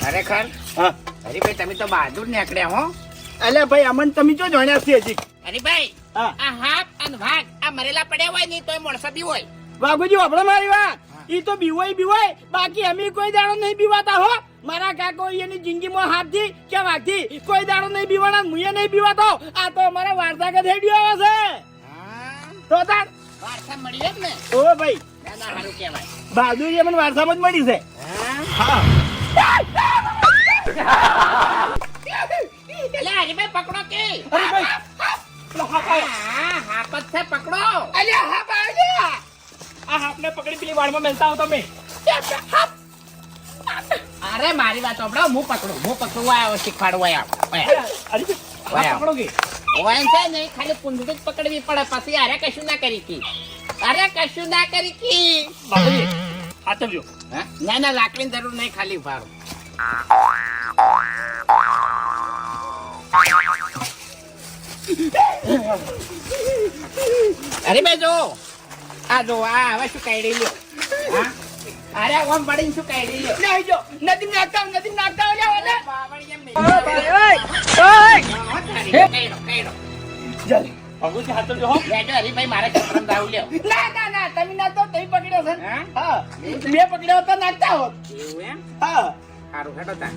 ખરેખર? હા. હરીભાઈ તમે તો બહાદુર નીકળ્યા હો. અલ્યા ભાઈ અમન તમે જો જાણ્યા છે હજી. હરીભાઈ ભાઈ આ હાપ અને વાઘ આ મરેલા પડ્યા હોય ને તોય માણસો બી હોય વાઘુજી વાપરો મારી વાત. ઈ તો બીવાય બીવાય. બાકી અમે કોઈ દાડો નહીં બીવાતા હો. મારા કાકો એની જિંદગીમાં હાથથી કે વાઘથી કોઈ દાડો નહીં બીવાના મુએ નહીં બીવાતો. આ તો અમારા વારસા કે થઈ આવે છે. તો તાર. વારસા મળી જ ને. ઓ ભાઈ. ના ના સારું કહેવાય. બહાદુરી મને વારસામાં જ મળી છે. હા. એટલે હરીભાઈ પકડો કે. અરે ભાઈ. પેલો હાપ આવ્યો. હા હાપ જ છે પકડો. અલ્યા હાપ આવ્યો. આ હાપને પકડી પેલી વાળમાં મેલતા હો તમે. અરે મારી વાત સાંભળો હું પકડું હું પકડવા આવ્યો શીખવાડવા આવ્યો પકડો કે. ઓય છે ને ખાલી પૂંછડી જ પકડવી પડે પછી અરે કશું ના કરી કી. અરે કશું ના કરી કી. આ હા? ના ના લાકડીની જરૂર નહીં ખાલી ઊભા અરે બે જો. આ જો આ હવે શું કાઢી લ્યો? અરે ઓમ પડીને શું કાઢી લ્યો? નહીં જો. નદી નાખતા આવો, નદી નાખતા ઓલે. ઓલે. ઓય. હા, હરીભાઈ મારા છોકરાને દાવ લ્યો ના ના ના તમે ના છે હા? મેં પકડ્યો તો નાખતા હોત. એવું એમ? હા. સારું હેડો તા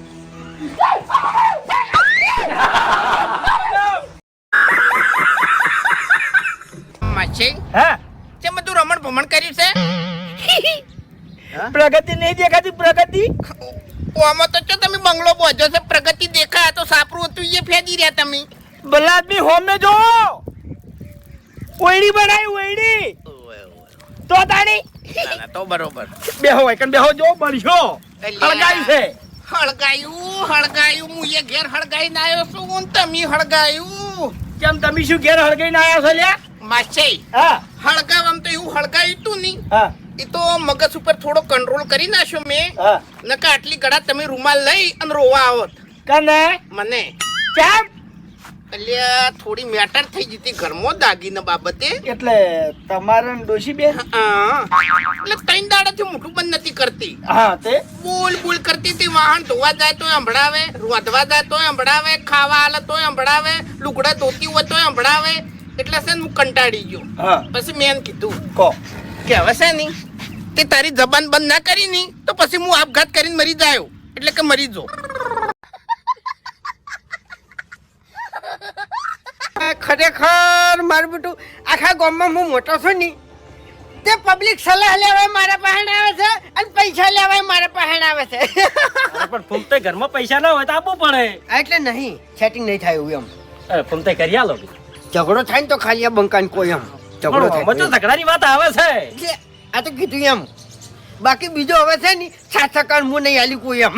માછી હા. તે બધું રમણ ભમણ કર્યું છે? પ્રગતિ નહીં દેખાતી પ્રગતિ? ઓમાં તો છો તમે બંગલો બોજો છે પ્રગતિ દેખાય તો સાપરું હતું એ ફેંકી રહ્યા તમે. ભલા આદમી હોમે જો ઓયડી બનાવી ઓયડી. તો તાણી ના, ના, તો બરોબર. બેહો એકન બેહો જો બળ્યો હળગાઈ છે. હળગાયું હળગાયું હું એ ઘેર હળગાઈને આવ્યો છું તમે હળગાયું. કેમ તમે શું ઘેર હળગાઈને આવ્યા છો લ્યા? માસી હા. હળગાવમ તો એવું હળગાયું તું નહીં હા. એ તો મગજ ઉપર થોડો કંટ્રોલ કરી નાખ્યો મેં. નકા આટલી ગળા તમે રૂમાલ લઈ અને રોવા આવત. કને? મને. કેમ અલ્યા થોડી મેટર થઈ જતી ઘરમાં દાગીના બાબતે. એટલે તમારે ડોશી બેન? એટલે ત્રણ દાડાથી મોટું બંધ નથી કરતી. હા તે? બોલ બોલ કરતી હતી વાહન ધોવા જાય તો સંભળાવે રોધવા જાય તો સંભળાવે ખાવા આલે તો સંભળાવે લુગડા ધોતી હોય તો સંભળાવે. એટલે છે હું કંટાળી ગયો. પછી મેં કીધું કહો કે હવે છે નહીં તે તારી જબાન બંધ ના કરી નહીં તો પછી હું આપઘાત કરીને મરી જાયો એટલે કે મરી જો ખરેખર મારું બેટું આખા ગામમાં હું મોટો છું ને તે પબ્લિક સલાહ લેવાય મારા પાસે આવે છે અને પૈસા લેવાય મારા પાસે આવે છે. પણ ફૂમતે ઘરમાં પૈસા ના હોય તો આપવું પડે. એટલે નહીં સેટિંગ નહીં થાય એવું એમ. ફૂમતે કરી આલો ઝઘડો થાય ને તો ખાલી આ બંકાન કોઈ એમ ઝઘડો થાય તો ઝઘડાની વાત આવે છે. આ તો કીધું એમ. બાકી બીજો હવે છે ને સાત સકાળ હું નહીં આલી કોઈ એમ.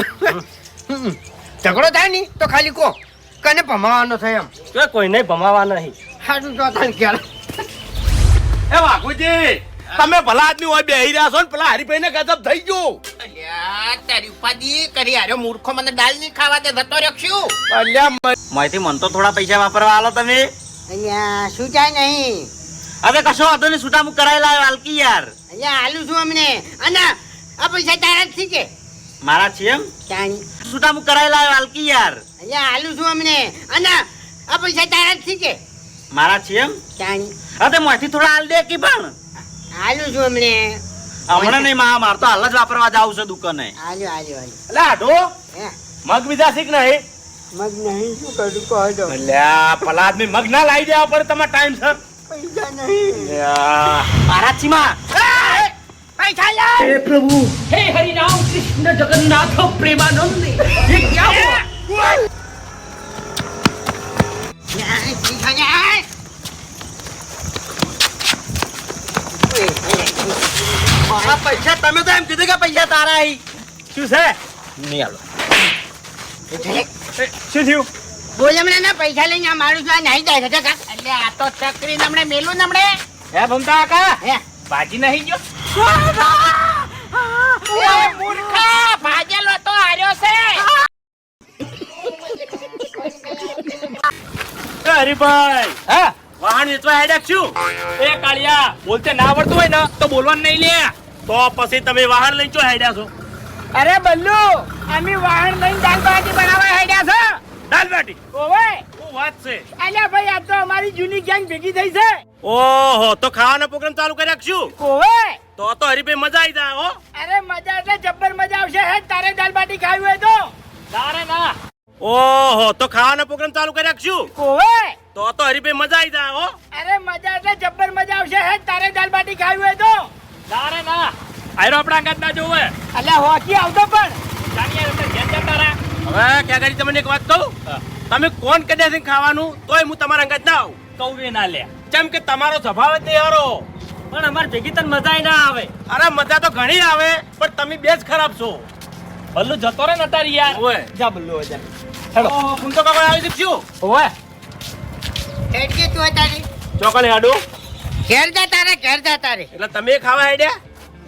ઝઘડો થાય ને તો ખાલી કો કને ભમાવાનો થયો એમ? તો કોઈને ભમાવા નહીં. સારું તો થાય ક્યારે એ વાઘુજી તમે ભલા આદમી હોય બેહી રહ્યા છો ને પેલા હરીભાઈ ને ગજબ થઈ ગયું. અલ્યા તારી ઉપાધિ કરી આર્યો મૂર્ખો મને દાલ નહીં ખાવા દે જતો રહ્યો છું. અલ્યા માહિતી મન તો થોડા પૈસા વાપરવા આલો તમે. અહીંયા શું જાય નહીં? હવે કશો વાંધો નહીં છૂટામુક કરાયેલા હાલકી યાર. અહીંયા હાલું છું અમને. અને આ પૈસા તારા જ છે કે? મારા છે એમ? ચાણી છૂટામુક કરાયેલા આલકી યાર? અહીંયા આલું છું અમને. અને આ પૈસા તારા જ છે કે? મારા છે એમ? ચાણી હા તે મોથી થોડા હાલ દે કી પણ. આલું છું અમને. હમણાં નહીં મા માર તો હાલ જ વાપરવા જાવ છે દુકાને. આલ્યો આલ્યો અલ્યા આઢો મગ બીજા શીખ નહીં? મગ નહીં શું કરું કહો દો અલ્યા ભલા આદમી મગ ના લાવી દેવા પડે તમારે ટાઈમ સર. પૈસા નહીં. મારા છીમાં પૈસા લા हे प्रभु हे हरि राम कृष्ण जगन्नाथ प्रेमानंद ये क्या हुआ પૈસા લા આ પૈસા તમે તો એમ કીધું કે પૈસા તારા અહીં શું છે નહીં હાલો એ, શું થયું બોલ હમણાં ના પૈસા લઈને આ મારું છું આ નાઈ જાય છે કા અલ્યા આ તો ચકરી નમણે મેલું નમણે હે ભમતા કાકા હે ભાજી નહીં ગયો એ મૂર્ખા ભાજેલો તો હાર્યો છે હરીભાઈ હા? વાહન વેચવા હેડક છું એ કાળિયા બોલતે ના આવડતું હોય ને તો બોલવાનું નહીં લે. તો પછી તમે વાહન લઈ ચો હેડ્યા છો? અરે બલ્લુ અમે વાહન લઈને દાલ બાટી બનાવવા હેડ્યા છે. દાલ બાટી ઓવે. શું વાત છે? અલ્યા ભાઈ આ તો અમારી જૂની ગેંગ ભેગી થઈ છે. ઓહો તો ખાવાનો પ્રોગ્રામ ચાલુ કરી રાખશું ઓવે. તો તો હરીભાઈ મજા આવી જાય હો. અરે મજા એટલે જબ્બર મજા આવશે હે? તારે દાલ બાટી ખાવી હોય તો. તારે ના. ઓહો તો ખાવાનો પ્રોગ્રામ ચાલુ કરી રાખશું? ઓવે. તો તો હરીભાઈ મજા આવી જાય હો. અરે મજા એટલે જબ્બર મજા આવશે હે? તારે દાલ બાટી ખાવી હોય તો. તારે ના. આયરો આપણા અંગાત ના જોવે. અલ્યા હોકી આવતો પણ. જાણીએ તો ઘેર જતા રહે. હવે કે ગાડી તમને એક વાત કહું? તમે કોણ કદાચ છે ખાવાનું તોય હું તમારા અંગત ના આવું. કૌવે ના લે. કેમ કે તમારો સ્વભાવ જ નહીં હારો. પણ અમાર ભેગી તને મજા ના આવે. અરે મજા તો ઘણી આવે પણ તમે બે જ ખરાબ છો. ભલ્લું જતો રે નતારી યાર. ઓય જા બલ્લુ જા. હેડો. હું તો કાકા આવી શકશું ઓવે. હેડકે તું તારી ચોકલે હાડો ઘેર જા તારે ઘેર જા તારે. એટલે તમે ખાવા હેડ્યા?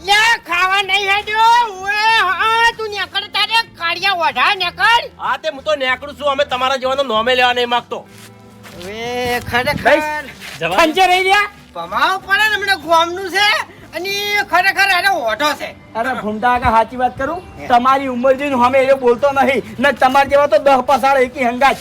લે ખાવા નહીં હેડ્યો. ઓએ હા તું નેકળ તારે કાળિયા ઓઢા નેકળ. હા તે હું તો નેકડું છું. અમે તમારા જેવાનો નોમે લેવા નહીં માંગતો. હવે ખરેખર. જવા ખંચે રહી રહ્યા ભમાવ પડે ને હમણાં ગોમનું છે અને ખરેખર એને ઓઢો છે. અરે ભૂમતા કાકા સાચી વાત કરું? તમારી ઉંમર જોઈને અમે એ બોલતો નહીં. ને તમારા જેવા તો દહ પસાડ એકી હંગાજ